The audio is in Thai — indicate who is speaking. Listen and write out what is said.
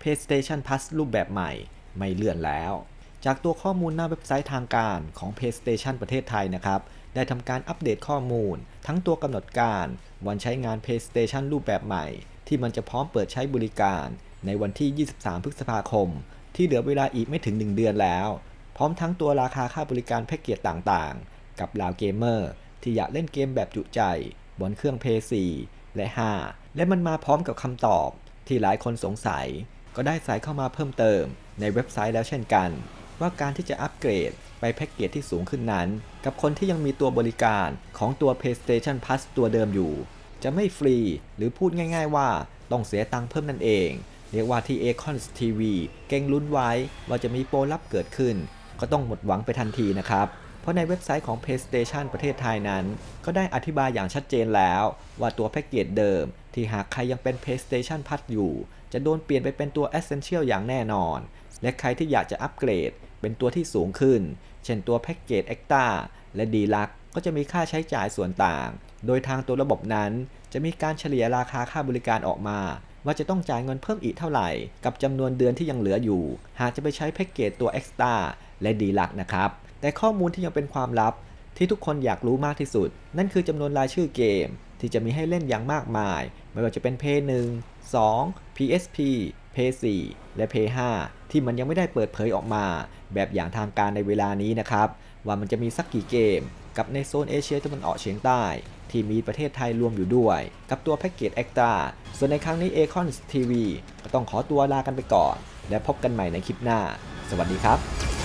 Speaker 1: PlayStation Plus รูปแบบใหม่ ไม่เลื่อนแล้ว จากตัวข้อมูลหน้าเว็บไซต์ทางการของ PlayStation ประเทศไทยนะครับ ได้ทำการอัปเดตข้อมูล ทั้งตัวกำหนดการ วันใช้งาน PlayStation รูปแบบใหม่ ที่มันจะพร้อมเปิดใช้บริการ ในวันที่ 23 พฤษภาคม ที่เหลือเวลาอีกไม่ถึง 1 เดือนแล้ว พร้อมทั้งตัวราคาค่าบริการแพ็กเกจต่างๆ กับเหล่าเกมเมอร์ที่อยากเล่นเกมแบบจุใจบนเครื่อง p 4และ 5 และมันมาพร้อมกับคำตอบที่หลายคนสงสัย ก็ได้ใส่เข้ามาเพิ่มเติมในเว็บไซต์แล้วเช่นกัน ว่าการที่จะอัปเกรดไปแพ็กเกจที่สูงขึ้นนั้น กับคนที่ยังมีตัวบริการของตัว PlayStation Plus ตัวเดิมอยู่ จะไม่ฟรีหรือพูดง่าย ๆ ว่าต้องเสียตังค์เพิ่มนั่นเอง เรียกว่าที่ Acons TV เก่งลุ้นไว้ว่าจะมีโปรลับเกิดขึ้น ก็ต้องหมดหวังไปทันทีนะครับ เพราะในเว็บไซต์ของ PlayStation ประเทศไทยนั้น ก็ได้อธิบายอย่างชัดเจนแล้ว ว่าตัวแพ็กเกจเดิม ที่หากใครยังเป็น PlayStation Plus อยู่ จะโดนเปลี่ยนไปเป็นตัว Essential อย่างแน่นอน และใครที่อยากจะอัปเกรด เป็นตัวที่สูงขึ้น เช่นตัวแพ็กเกจ Extra และ Deluxe ก็จะมีค่าใช้จ่ายส่วนต่าง โดยทางตัวระบบนั้นจะมีการเฉลี่ยราคาค่าบริการออกมา ว่าจะต้องจ่ายเงินเพิ่มอีกเท่าไหร่ กับจำนวนเดือนที่ยังเหลืออยู่ หากจะไปใช้แพ็กเกจตัว Extra และ d e l u x นะครับ แต่ข้อมูลที่ยังเป็นความลับที่ทุกคนอยากรู้มากที่สุด นั่นคือจำนวนรายชื่อเกม ที่จะมีให้เล่นอย่างมากมาย ไม่ว่าจะเป็น p 1 2 PSP p 4และ p 5ที่มันยังไม่ได้เปิดเผยออกมา แบบอย่างทางการในเวลานี้นะครับ ว่ามันจะมีสักกี่เกม กับในโซนเอเชียตะวันออกเฉียงใต้ ที่มีประเทศไทยรวมอยู่ด้วย กับตัวแพ็กเกจ Extra ส่วนในครั้งนี้ a c o n TV ก็ต้องขอตัวลากันไปก่อน และพบกันใหม่ในคลิปหน้า สวัสดีครับ